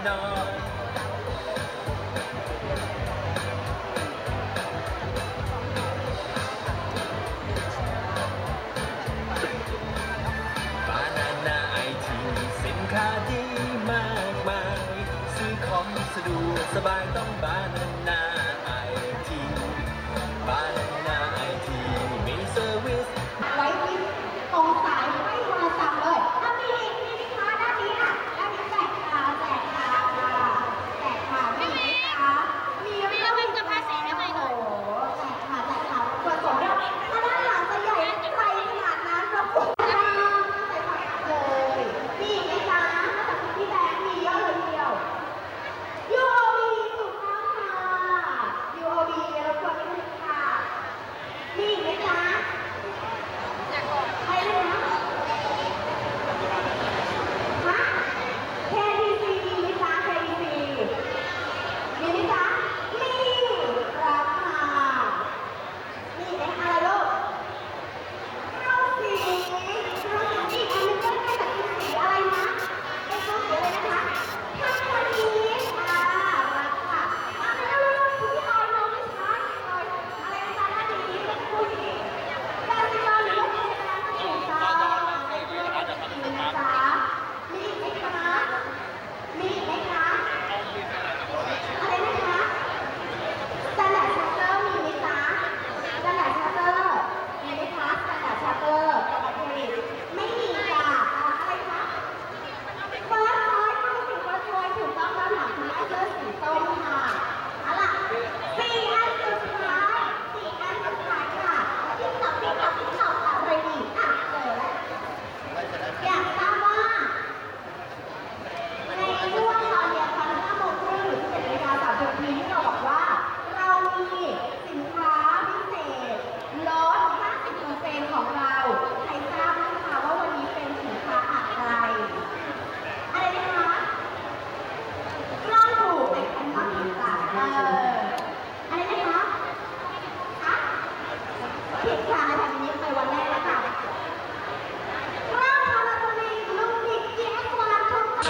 น่นอนบานาน่าไอทีสินค้าดีมากมาย ซื้อของสะดวกสบาย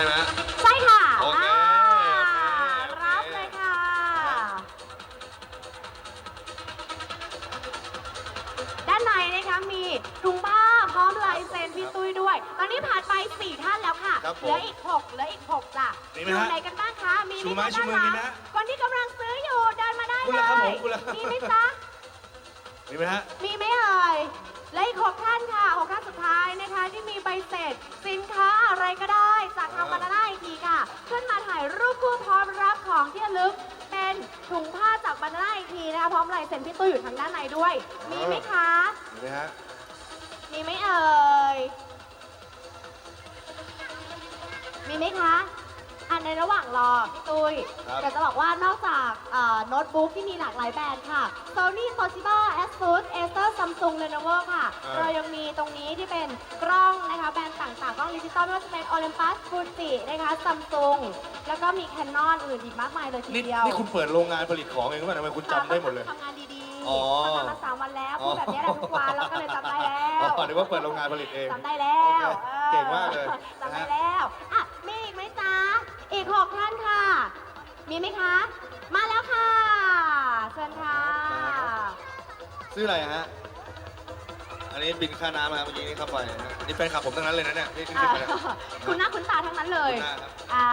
ช่ไหม ใช่ค่ะโอเคอ่าโอเค รับเลยค่ะ ด้านในนะคะมีถุงผ้าพร้อมลายเซ็นพี่ตุ้ยด้วย ตอนนี้ผ่านไป 4 ท่านแล้วค่ะ ครับผมเหลืออีก 6 เหลืออีก 6 จ้ะมีไหมอยู่ฮะไหนกันบ้างคะ มีชูไม้คะชูมือด้านหลังมีไหมฮะคนที่กำลังซื้ออยู่เดินมาได้คุณเลล่ะครับผยมคุณล่ะครับ มีไหมจ๊ะ มีไหมฮะ มีไหมเอ่ย และอีกหกท่านค่ะหกท่านสุดท้ายนะคะ ที่มีใบเสร็จ สินค้าอะไรก็ได้ จากทางบานาน่าอีกทีค่ะ ขึ้นมาถ่ายรูปคู่พร้อมรับของที่ระลึก เป็นถุงผ้าจากบานาน่าอีกทีนะคะพร้อมลายเซ็นพี่ตุ้ยอยู่ทางด้านในด้วย มีไหมคะมีไหมฮะ มีไหมเอ่ย มีไหมคะอัน ในระหว่างรอพี่ตุ้ยครับเดี๋ยวจะบอกว่านอกจากเอ่อโน้ตบุ๊กที่มีหลากหลายแบรนด์ค่ะ Sony Toshiba Asus Acer Samsung Lenovo ค่ะ อ่า เรายังมีตรงนี้ที่เป็นกล้องนะคะแบรนด์ต่างๆ กล้องดิจิตอลไม่ว่าจะเป็น Olympus Fuji นะคะ Samsung แล้วก็มี Canon อื่นอีกมากมายเลยทีนี่เดียวนี่คุณเปิดโรงงานผลิตของเองหรือเปล่าทำไมคุณจำได้หมดเลย ทำงานดีๆอ๋อ ทำงานมาสามวันแล้วพูดแบบนี้แหละทุกวันเราก็เลยจำได้แล้ว อ๋อนึกว่าเปิดโรงงานผลิตเอง จำได้แล้วโอเคเก่งมากเลยจำได้นะฮะแล้วอะมีอีกไหมจ๊ะ อีกหกท่านค่ะ มีไหมคะ มาแล้วค่ะ เชิญค่ะซื้ออะไรฮะ อันนี้บินค่าน้ำครับเมื่อกี้นี่เข้าไปนะนี่แฟนคลับผมทั้งนั้นเลยนะเนี่ยที่ขึ้นไปเนี่ย คุณหน้าคุณตาทั้งนั้นเลย คุณหน้าครับ อ่า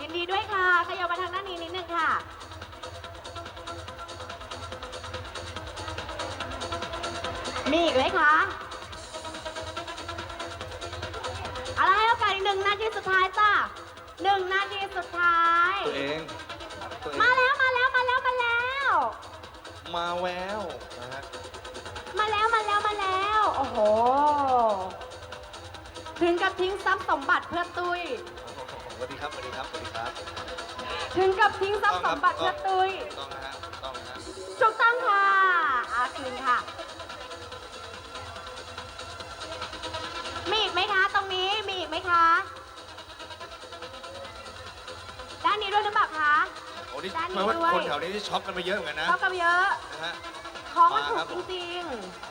ยินดีด้วยค่ะ ขยับมาทางด้านนี้นิดนึงค่ะ มีอีกไหมคะอะไรให้โอกาสอีกหนึ่งนาทีสุดท้ายจ้ะ หนึ่งนาทีสุดท้าย ตัวเองตัวเองมาแล้วมาแล้วมาแล้วมาแล้ว มาแววนะฮะมาแล้วมาแล้วมาแล้ว โอ้โห ถึงกับทิ้งทรัพย์สมบัติเพื่อตุ้ยสวัสดีครับสวัสดีครับสวัสดีครับถึงกับทิ้งทรัพย์สมบัติเพื่อตุ้ยต้องนะฮะต้องนะฮะถูกต้องค่ะอาคืนค่ะ มีอีกไหมคะ ตรงนี้ มีอีกไหมคะานนี้ด้วยหรือเปล่าคะ โอ้นี่ด้านนี้แปลว่าด้วย คนแถวนี้ที่ช็อปกันมาเยอะเหมือนกันนะชอบกันเยอะ นะฮะ ของมันมาถูครักบจผมริง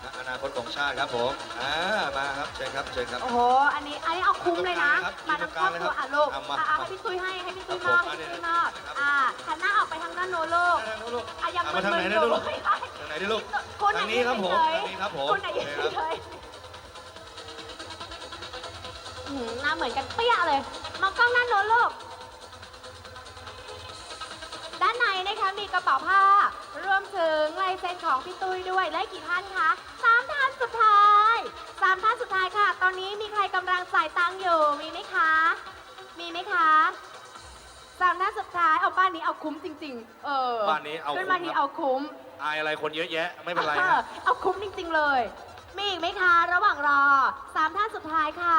นะอนาคตของชาติครับผม อ่า มาครับเชิญครับเชิญครับโอ้โห อันนี้อันนี้เอาคุ้มเลยนะครับมาทั้งครอบครัวอะลูกเอามาอะเอามาให้พี่ตุ้ยให้ให้พี่ตุ้ยครัมอบบผมให้พี่ตุ้ยอะมอบเนี่ยอ่าหันหน้าออกไปทางด้านโน้นลูกทางนู้นลูกอะยังเอามึมานทางไหนๆได้อยู่ลูกไม่ได้ทางไหนได้ลูกคุณทางนี้ครับผมเฉยทางนี้ครับผมคุณไหนยืนโอเคครับเฉยๆอื้อหือหน้าเหมือนกันเปี้ยเลย มองกล้องด้านโน้นลูก นในนะคะมีกระเป๋าผ้ารวมถึงลายเซ็นของพี่ตุ้ยด้วยและกี่ท่านคะสามท่านสุดท้ายสามท่านสุดท้ายค่ะ ตอนนี้มีใครกำลังจ่ายตังค์อยู่มีไหมคะ มีไหมคะสามท่านสุดท้ายเอาบ้านนี้เอาคุ้มจริง ๆ เออบ้านนี้เอาคุ้มขึ้นมาทีเอาคุ้ม อายอะไรคนเยอะแยะ ไม่เป็นไรเอฮะอเอาคุ้มจริง ๆ เลย มีอีกไหมคะ ระหว่างรอสามท่านสุดท้ายค่ะ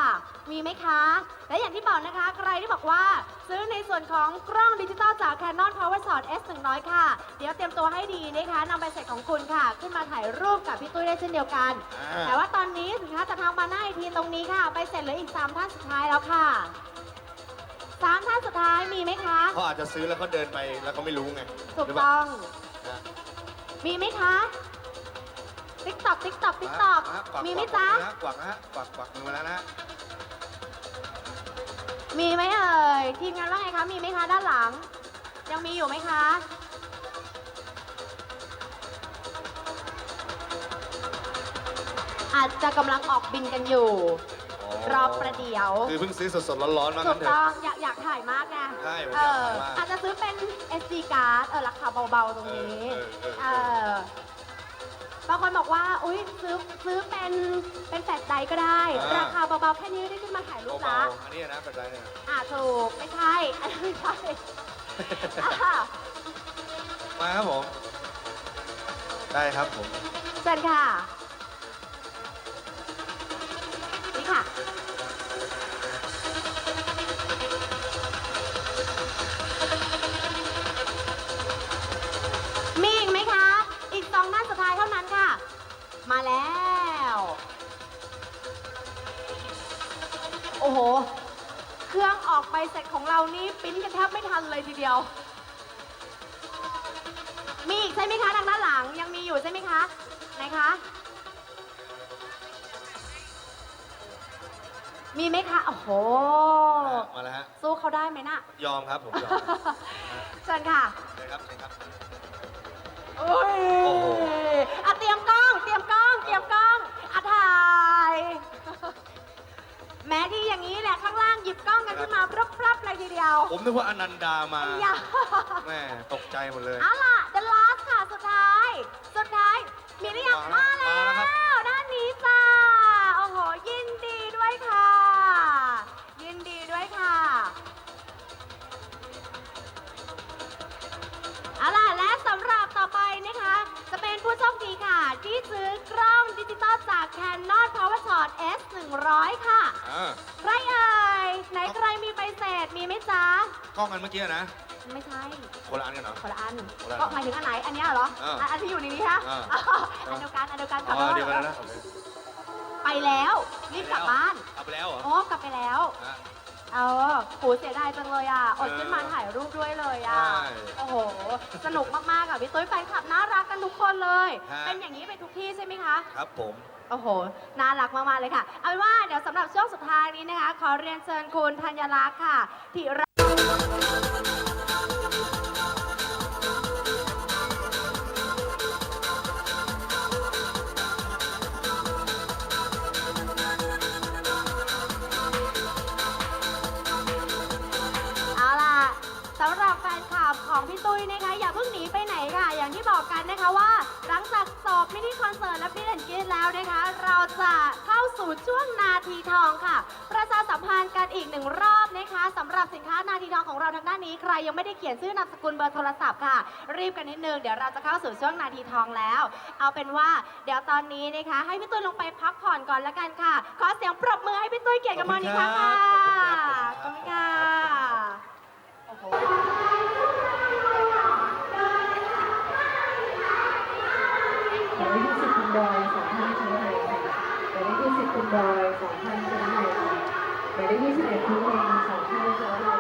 มีไหมคะ และอย่างที่บอกนะคะ ใครที่บอกว่า ซื้อในส่วนของกล้องดิจิตอลจาก Canon PowerShot S 100 ค่ะ เดี๋ยวเตรียมตัวให้ดีนะคะนำใบเสร็จของคุณค่ะ ขึ้นมาถ่ายรูปกับพี่ตุ้ยได้เช่นเดียวกัน อ่า แต่ว่าตอนนี้สินค้าจะทางมาหน้าอีกทีตรงนี้ค่ะใบเสร็จเหลืออีก3ท่านสุดท้ายแล้วค่ะสามท่านสุดท้ายมีไหมคะ เขาอาจจะซื้อแล้วเขาเดินไปแล้วเขาไม่รู้ไงถูกหรือเปล่าต้อง นะมีไหมคะ ติ๊กตอกติ๊กตอกติ๊กตอกฮะกวักมีไหมกวักจ๊ะนะกวักนะฮะกวักกวักมือมาแล้วนะฮะมีไหมเอ่ยทีมงานว่าไงคะ มีไหมคะ ด้านหลัง ยังมีอยู่ไหมคะ อาจจะกำลังออกบินกันอยู่ รอประเดี๋ยวคือเพิ่งซื้อสดๆร้อนๆมาถูงั้กนเถอะต้องอยากอยากถ่ายมากไงใช่ผมเออยากอถ่ายมากอาจจะซื้อเป็น SD card เออราคาเบาๆตรงนี้ เออเออเอเอออ บางคนบอกว่า อุ้ยซื้อซื้อเป็นเป็นแฟลชไดรฟ์ก็ได้ อ่า ราคาเบาๆแค่นี้ได้ขึ้นมาถ่ายรูปเบาละ ๆอันนี้นะแบบไรเนี่ยอ่าถูกไม่ใช่อันนั้นไม่ใช่อะมาครับผม ได้ครับผม เชิญค่ะ อ้โห เครื่องออกใบเสร็จของเรานี่ปริ้นกันแทบไม่ทันเลยทีเดียว มีอีกใช่ไหมคะทางด้านหลังยังมีอยู่ใช่ไหมคะไหนคะมีไหมคะโอ้โหมาแล้วฮะสู้เขาได้ไหมน่ะ ยอมครับผมยอมเชิญค่ะเชิญครับเชิญครับโอ้ย นึกว่าอนันดามาอย่า แม่ตกใจหมดเลย เอาล่ะ the last ค่ะ สุดท้าย สุดท้าย มีหรือยังมามาแล้วแล้วมาแล้วครับด้านนี้จ้า โอ้โห ยินดีด้วยค่ะ ยินดีด้วยค่ะ เอาล่ะ และสำหรับต่อไปนะคะ จะเป็นผู้โชคดีค่ะ ที่ซื้อกล้องดิจิตอลจาก Canon PowerShot S 100ค่ะ อ่า ใครเอ่ยไหนใคร มีใบเสร็จมีไหมจ๊ะ กล้องกันเมื่อกี้นะ ไม่ใช่ คนละอันกันเหรอ คนละอันคนละอันก็หมายถึงอันไหน อันเนี้ยเหรออ่าอันอันที่อยู่ในนี้ฮะอ่า อ๋ออันเดียวกัน อันเดียวกันอ๋อเดียวกันนะไปแล้ว รีบกลับบ้าน เอาไปแล้วเหรอโอ้กลับไปแล้ว ฮะ เออโหเสียดายจังเลยอะ อดขึ้นมาถ่ายรูปด้วยเลยอะ ใช่โอ้โห สนุกมากๆค่ะพี่ตุ้ยแฟนคลับน่ารักกันทุกคนเลย ฮะ เป็นอย่างนี้ไปทุกที่ใช่ไหมคะ ครับผม โอ้โห น่ารักมาก ๆ เลยค่ะ เอาเป็นว่าเดี๋ยวสำหรับช่วงสุดท้ายนี้นะคะ ขอเรียนเชิญคุณธัญลักษณ์ค่ะที่รัับสินค้านาทีทองของเราทางด้านนี้ใครยังไม่ได้เขียนชื่อนามสกุลเบอร์โทรศัพท์ค่ะ รีบกันนิดนึงเดี๋ยวเราจะเข้าสู่ช่วงนาทีทองแล้ว เอาเป็นว่าเดี๋ยวตอนนี้นะคะ ให้พี่ตุ้ยลงไปพักผ่อนก่อนละกันค่ะ ขอเสียงปรบมือให้พี่ตุ้ยเกียรติกำมลอีกครั้งค่ะขอบคุณค่ะบโอ้โหหมายเลขที่สิบคุณบอยสองท่านชนะไทยค่ะหมายเลขที่สิบคุณบอยสองท่านชนะไทยค่ะขที่สิบเอ็ดคุณเองสองท่านชนะไทยค่ะหมายเลขที่สิบเอ็ดคุณเอง สอ